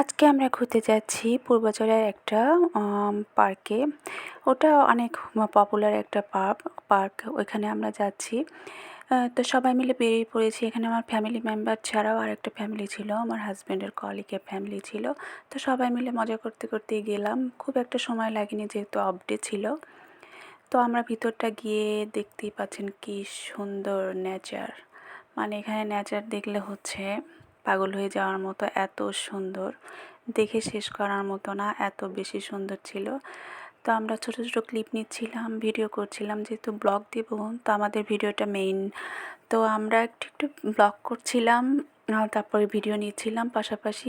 আজকে আমরা ঘুরতে যাচ্ছি পূর্বাচলের একটা পার্কে। ওটা অনেক পপুলার একটা পার্ক পার্ক ওইখানে আমরা যাচ্ছি। তো সবাই মিলে বেরিয়ে পড়েছি। এখানে আমার ফ্যামিলি মেম্বার ছাড়াও আর একটা ফ্যামিলি ছিল, আমার হাজব্যান্ডের কলিগের ফ্যামিলি ছিল। তো সবাই মিলে মজা করতে করতে গেলাম। খুব একটা সময় লাগেনি যেহেতু আপডে ছিল। তো আমরা ভিতরটা গিয়ে দেখতেই পাচ্ছেন কি সুন্দর নেচার মানে এখানে নেচার দেখলে হচ্ছে পাগল হয়ে যাওয়ার মতো এত সুন্দর। দেখে শেষ করার মতো না, এত বেশি সুন্দর ছিল। তো আমরা ছোটো ছোটো ক্লিপ নিচ্ছিলাম ভিডিও করছিলাম, যেহেতু ব্লগ দেবো, তো আমাদের ভিডিওটা মেইন তো আমরা একটু একটু ব্লগ করছিলাম। তারপরে ভিডিও নিচ্ছিলাম, পাশাপাশি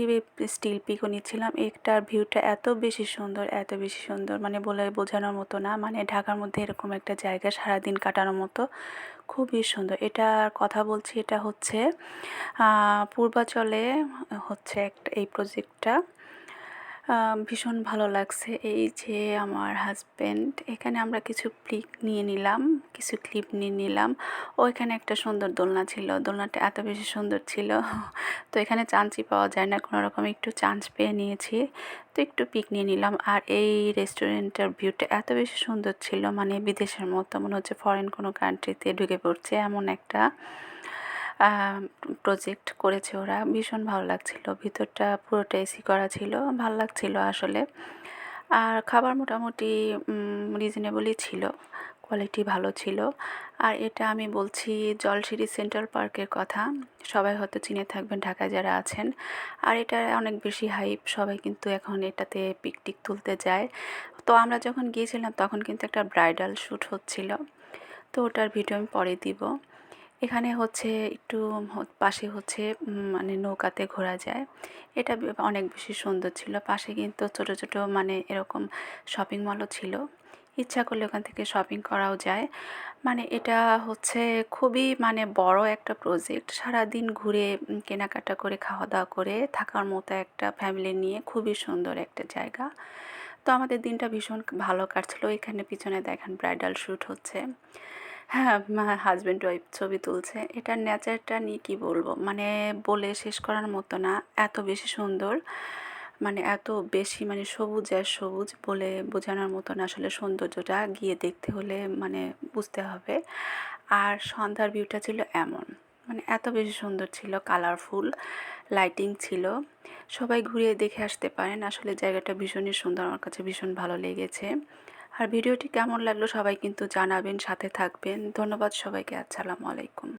স্টিল পিকও নিচ্ছিলাম। একটার ভিউটা এত বেশি সুন্দর, এত বেশি সুন্দর মানে বলে, বোঝানোর মতো না মানে ঢাকার মধ্যে এরকম একটা জায়গা সারাদিন কাটানোর মতো, খুবই সুন্দর। এটা কথা বলছি, এটা হচ্ছে পূর্বাচলে হচ্ছে একটা, এই প্রজেক্টটা ভীষণ ভালো লাগছে এই যে আমার হাজব্যান্ড এখানে আমরা কিছু ক্লিক নিয়ে নিলাম, কিছু ক্লিপ নিয়ে নিলাম। ওইখানে একটা সুন্দর দোলনা ছিল, দোলনাটা এত বেশি সুন্দর ছিল, তো এখানে চান্সই পাওয়া যায় না, কোনো রকম একটু চান্স পেয়ে নিয়েছি। তো একটু পিক নিয়ে নিলাম, আর এই রেস্টুরেন্টের ভিউটা এত বেশি সুন্দর ছিল মানে বিদেশের মতো, মনে হচ্ছে ফরেন কোনো কান্ট্রিতে ঢুকে পড়ছে, এমন একটা। প্রজেক্ট করেছে ওরা। ভীষণ ভালো লাগছিল। ভিতরটা পুরোটা এসি করা ছিল। ভালো লাগছিল আসলে। আর খাবার মোটামুটি রিজনেবলই ছিল। কোয়ালিটি ভালো ছিল। আর এটা আমি বলছি জলসিরি সেন্ট্রাল পার্কের কথা। সবাই হয়তো চিনে থাকবেন, ঢাকায় যারা আছেন। আর এটা অনেক বেশি হাইপ সবাই কিন্তু এখন এটাতে পিকটিক তুলতে যায়। তো আমরা যখন গিয়েছিলাম, তখন কিন্তু একটা ব্রাইডাল শ্যুট হচ্ছিল। তো ওটার ভিডিও আমি পরে দিব। এখানে হচ্ছে একটু পাশে হচ্ছে মানে নৌকাতে ঘোরা যায়। এটা অনেক বেশি সুন্দর ছিল। পাশে কিন্তু ছোট ছোট মানে এরকম শপিং মলও ছিল। ইচ্ছা করলে ওখান থেকে শপিং করাও যায়। মানে এটা হচ্ছে খুবই মানে বড় একটা প্রজেক্ট সারাদিন ঘুরে কেনাকাটা করে খাওয়া দাওয়া করে থাকার মতো একটা ফ্যামিলি নিয়ে খুবই সুন্দর একটা জায়গা। তো আমাদের দিনটা ভীষণ ভালো কাটছিল। এখানে পিছনে দেখেন ব্রাইডাল শ্যুট হচ্ছে। হাজব্যান্ড ওয়াইফ ছবি তুলছে। এটার নেচারটা নিয়ে কী বলব? মানে বলে শেষ করার মতো না। এত বেশি সুন্দর। মানে এত বেশি মানে সবুজ আর সবুজ বলে বোঝানোর মতন আসলে সৌন্দর্যটা। গিয়ে দেখতে হলে মানে বুঝতে হবে। আর সন্ধ্যার ভিউটা ছিল এমন। মানে এত বেশি সুন্দর ছিল কালারফুল লাইটিং ছিল। সবাই ঘুরিয়ে দেখে আসতে পারেন। আসলে জায়গাটা ভীষণই সুন্দর। আমার কাছে ভীষণ ভালো লেগেছে। আর ভিডিওটি কেমন লাগল সবাই কিন্তু জানাবেন সাথে থাকবেন। ধন্যবাদ সবাইকে আসসালামু আলাইকুম।